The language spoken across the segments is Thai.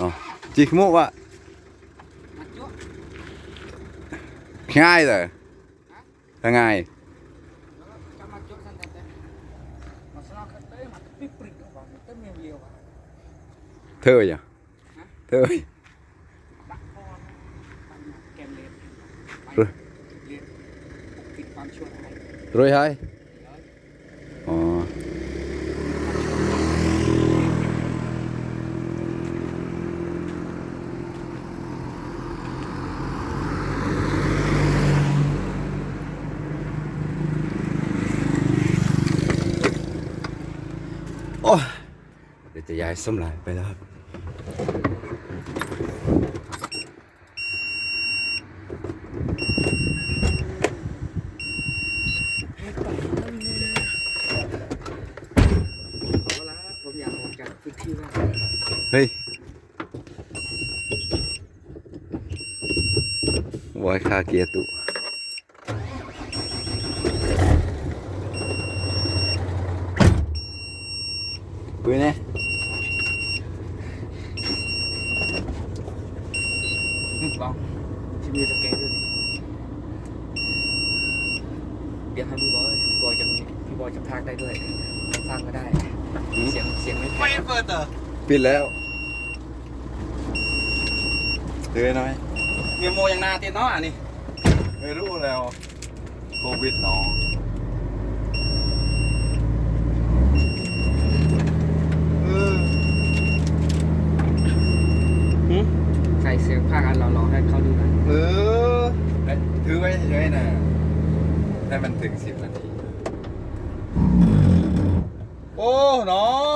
อ๋อจีขมุวะมาจุ๊บง่ายเลยง่าย จะมาจุ๊บสันแต่มาสลักเต้มาปิดปริกเอาเต้เมียวเยียว เธออย่าเธอ ดักคอเกมเล็บไปเล็บปิดความชั่วร้าย รวย hay อ๋อ โอ้ยเดี๋ ยวจะย้ายสมหลายไปแล้วครับขอละผมอยากออกจากพื้นที่ว่าเฮ้ยไว้คาเกียร์ตุปืนเนี่ย ลองที่มีตะแกรงด้วยเดี๋ยวให้พี่บอยพี่บอยจะมีพี่บอยจะพากได้ด้วยพากก็ได้ เสียงเสียงไม่แพ้ไม่เปิดเหรอปิดแล้วเตือนหน่อยเมียโมยังนาเตียนเนาะอันนี้ไม่รู้แล้วโควิดเนาะเออใส่เสียงพากอันรอๆให้เขาดูนะเออเอ้ยถือไว้เฉยๆนะให้มันถึงสิบนาที โอ้เนาะ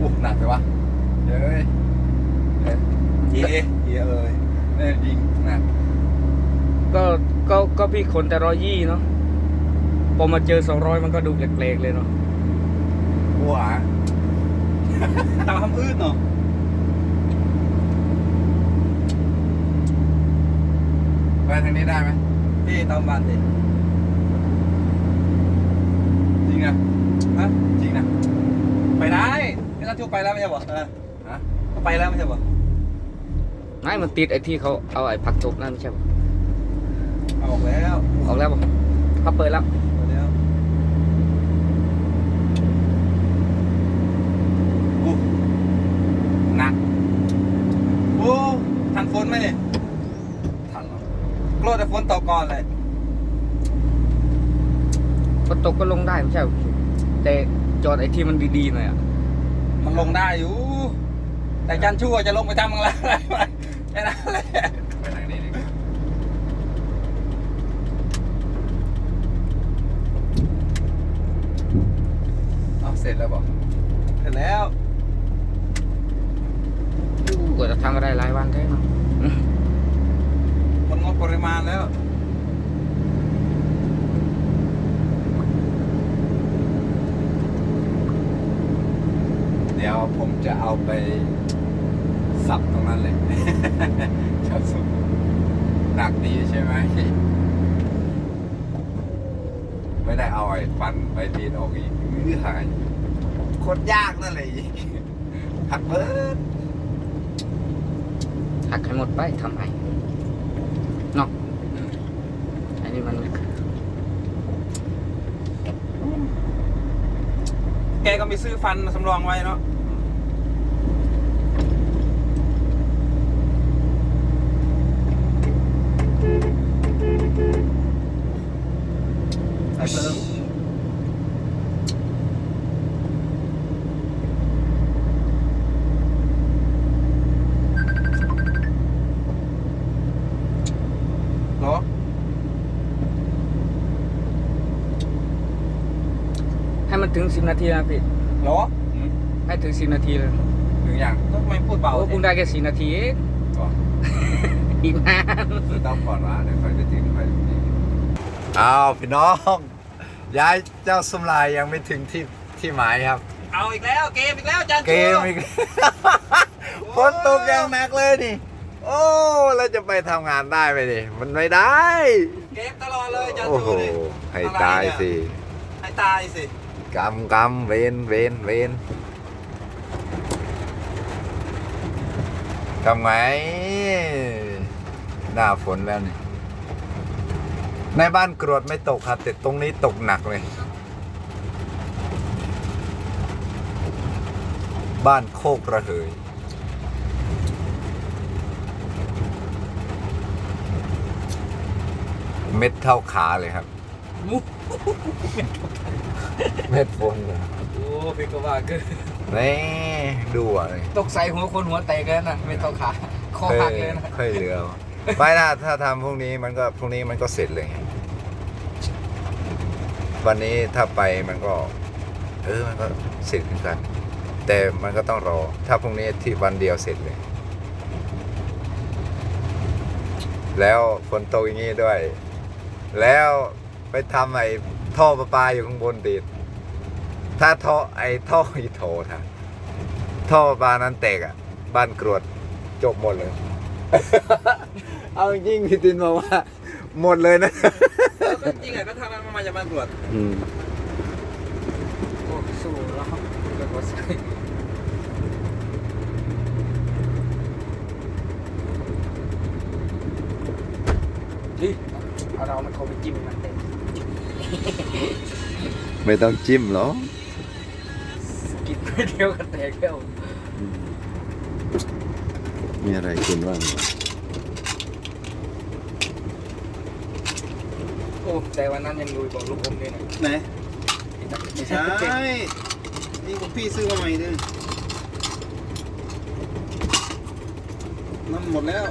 อู้หนักไปวะเย้ยเอ๊ะเย่เหี้ยเอ้ยนี่ยิงหนักก็ก็ก็พี่คนแต่ร้อยยี่เนาะพอมาเจอสองร้อยมันก็ดูแปลกๆเลยเนาะ หัวตามคำอื้นเนาะไปทางนี้ได้ไหมพี่ตามบ้านดิจริงนะฮะจริงนะไปได้ไม่ต้องทุบไปแล้วไม่ใช่บ่เออฮะก็ไปแล้วไม่ใช่บ่ไม่มันติดไอ้ที่เขาเอาไอ้ผักตบนั่นไม่ใช่ปะเอาออกแล้วออกแล้วปะเขาเปิดแล้ว เปิดแล้ว อู้หนัก โอ้ทัน ฝนไหมเนี่ยทันแล้วกลัวแต่ฝนตกก่อนเลยฝนตกก็ลงได้ไม่ใช่ปะแต่จอดไอ้ที่มันดีๆหน่อยอะมันลงได้อยู่ แต่จันชั่วจะลงไปทำอะไรแค่นั้นแหละไปทางนี้ดีกว่าเอาเสร็จแล้วบอกเสร็จแล้ว กว่าจะทำอะไรหลายวันแท้เนาะมันงด ปริมาณแล้วเดี๋ยวผมจะเอาไปสับตรงนั้นเลยชอบสุดหนักดีใช่ไหม ไม่ได้เอาไอ้ฟันไปดีนออกอีกอื้อหายโคตรยากนั่นเลยหักเบิร์ดหักให้หมดไปทำไม เนาะอันนี้มัน แกก็มีซื้อฟันสำรองไว้เนาะ ใส่เติมเหรอ ให้ มันถึงสิบนาทีนะพี่เหรอให้ถึงสิบนาทีเลยถึงอย่างทำไมพูดเบาโอ้จัคุงณได้แค่สี่นาทีเองก่อนอีกนานคือต้องก่อนว่าเดี๋ยวค่อยไปถึงค่อยไปถึงอ้าวพี่น้องย้ายเจ้าสมลายยังไม่ถึงที่ที่หมายครับ เอาอีกแล้วเกมอีกแล้วจันเกมอีก ฝนตกอย่างหนักเลยนี่ โอ้แล้วจะไปทำงานได้ไหมดิมันไม่ได้ เกมตลอดเลยจันโอ้โหจูนี่ให้ตายสิ ให้ตายสิ กำกำเวนเวนเวนทำไงหน้าฝนแล้วนี่ ในบ้านกรวดไม่ตกครับแต่ตรงนี้ตกหนักเลย บ้านโคกระเหยเม็ดเท่าขาเลยครับ มุกเม็ดฝนเลยโอ้พี่ก็ว่าคือนี่ดูอะเลยตกใส่หัวคนหัวแตกเลยนะไม่เท่าขาคอหักเลยนะเคยเหลือไม่ถ้าถ้าทำพรุ่งนี้มันก็พรุ่งนี้มันก็เสร็จเลยไงวันนี้ถ้าไปมันก็ เออมันก็เสร็จเหมือนกัน แต่มันก็ต้องรอ ถ้าพรุ่งนี้ที่วันเดียวเสร็จเลย แล้วฝนตกอย่างนี้ด้วย แล้ว ไปทำไอ้ท่อประปาอยู่ข้างบนติด ถ้าท่อไอ้ท่ออีโถท่ะท่อประปานั้นแตกอะ บ้านกรวดจบหมดเลย เอาจริงพี่ตินบอกว่า หมดเลยนะ ก็จริงอะก็ทำมันมาจากบ้านตรวจอืมโอ้สู้แล้วก็หัวใส่ดิเอาเรามันเข้าไปจิ้มมันเต็ม ไม่ต้องจิ้มหรอกกินไปเดียวก็แตกแล้วมีอะไรกินบ้างโอ้แต่วันนั้นยังลุยบอกลูกอมเลยนะไหนไม่ใช่ใช่เจ็บนี่ของพี่ซื้อมาใหม่ด้วยน้ำหมดแล้ว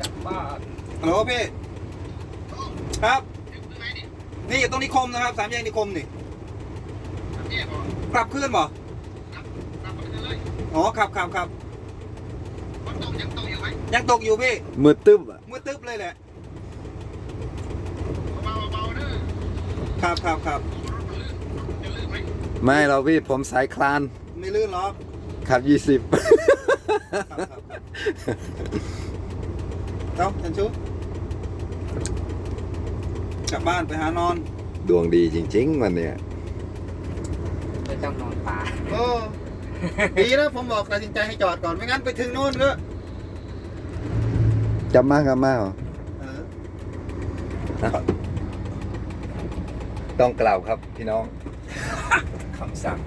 กลับบ้านฮัลโหลพี่ ครับ นี่อยู่ตรงนิคมนะครับสามแยกนิคมนี่ปรับขึ้นบ่อ๋อครับครับครับยังตกอยู่พี่มือตึ๊บอะมืดตึ๊บเลยแหละครับครับครับไม่เราพี่ผมสายคลาน ไม่ลื่นหรอกขับยี่สิบครับครับครับเอ้าทันชุ กลับบ้านไปหานอนดวงดีจริง ๆ วันเนี้ยไปจ้องนอนป่าโอ้ดีนะผมบอกตัดสินใจให้จอดก่อนไม่งั้นไปถึงโน่นก็จำมากกับมากเหรอเออต้องกล่าวครับพี่น้อง คำสั่ง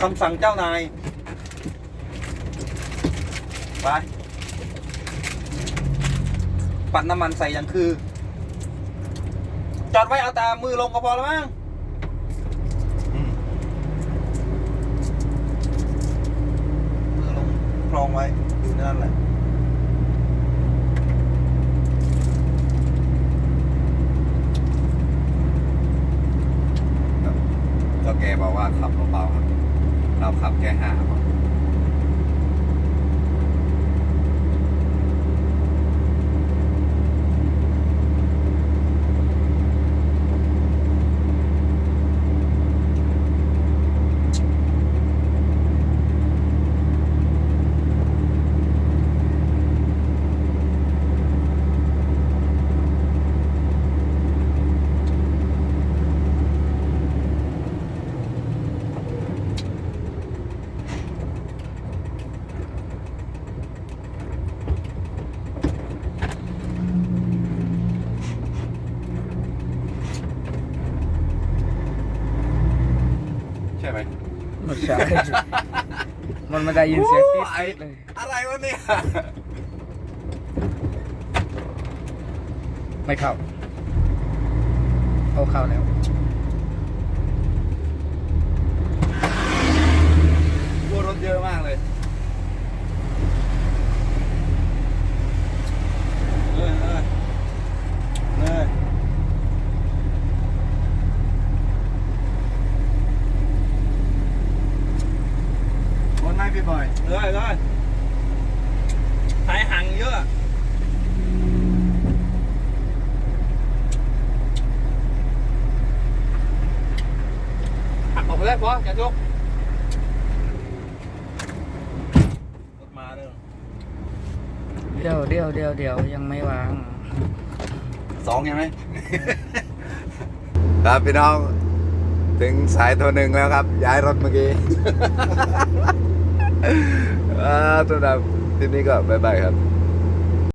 คำสั่งเจ้านายไปปัดน้ำมันใส่อย่างคือ จอดไว้เอาตามือลงก็พอแล้วมั้งมือลงคลองไว้อยู่นั่นแหละก็แกบอกว่าขับเบาๆครับ เราขับแค่ห้าพอใช่ไหม ไม่ ใช่มันไม่ได้ยินเสียงติดไอ้เลย อะไรวะเนี่ย ไม่เข้าเอาเข้าแล้วกลัวรถเยอะมากเลยเลยเลยเลยวนไหม พี่บอยเลยเลยสายห่างเยอะหักออกไปเลยพอจะยกรถมาเด้อเดี๋ยวเดี๋ยวเดี๋ยวเดี๋ยวยังไม่วางสองใช่ไหม ครับพี่น้อง ถึงสายโทรหนึ่งแล้วครับ ย้ายรถเมื่อกี้ อ่าสำหรับที่นี้ก็บ๊ายบายครับ